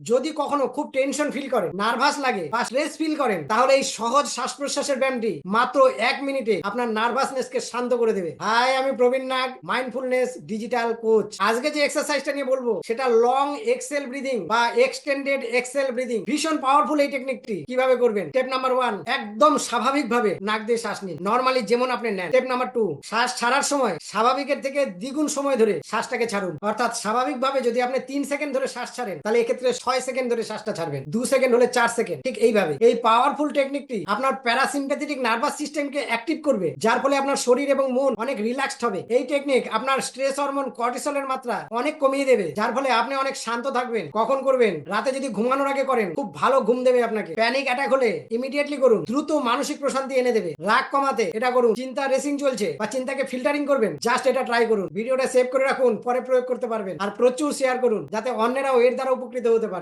যদি কখনো খুব টেনশন ফিল করেন নার্ভাস লাগে বা স্ট্রেস ফিল করেন, তাহলে এই সহজ শ্বাস প্রশ্বাসের ব্যায়ামটি মাত্র এক মিনিটে আপনার নার্ভাসনেসকে শান্ত করে দেবে। হাই, আমি Prabin Nag mindfulness digital coach আজকে যে এক্সারসাইজটা নিয়ে বলব, সেটা লং এক্সেল ব্রিদিং বা এক্সটেন্ডেড এক্সেল ব্রিদিং ভীষণ পাওয়ারফুল এই টেকনিকটি কীভাবে করবেন? স্টেপ নাম্বার ওয়ান একদম স্বাভাবিকভাবে নাক দিয়ে শ্বাস নিন। নর্মালি যেমন আপনি নেন। স্টেপ নাম্বার টু শ্বাস ছাড়ার সময় স্বাভাবিকের থেকে দ্বিগুণ সময় ধরে শ্বাসটাকে ছাড়ুন। অর্থাৎ স্বাভাবিকভাবে যদি আপনি তিন সেকেন্ড ধরে শ্বাস ছাড়েন, তাহলে এক্ষেত্রে ছয় সেকেন্ড ধরে শ্বাসটা ছাড়বেন, দু সেকেন্ড হলে চার সেকেন্ড, ঠিক এইভাবে। এই পাওয়ারফুল টেকনিকটি আপনার প্যারাসিম্প্যাথেটিক নার্ভাস সিস্টেমকে অ্যাক্টিভ করবে, যার ফলে আপনার শরীর এবং মন অনেক রিল্যাক্সড হবে। এই টেকনিক আপনার স্ট্রেস হরমোন কর্টিসলের মাত্রা অনেক কমিয়ে দেবে, যার ফলে আপনি অনেক শান্ত থাকবেন, কখন করবেন, রাতে যদি ঘুমানোর আগে করেন, খুব ভালো ঘুম দেবে আপনাকে। প্যানিক অ্যাটাক হলে ইমিডিয়েটলি করুন, দ্রুত মানসিক প্রশান্তি এনে দেবে। রাগ কমাতে এটা করুন, চিন্তা রেসিং চলছে বা চিন্তাকে ফিল্টারিং করবেন জাস্ট এটা ট্রাই করুন। ভিডিওটা সেভ করে রাখুন, পরে প্রয়োগ করতে পারবেন, আর প্রচুর শেয়ার করুন, যাতে অন্যরাও এর দ্বারা উপকৃত হতে পারে।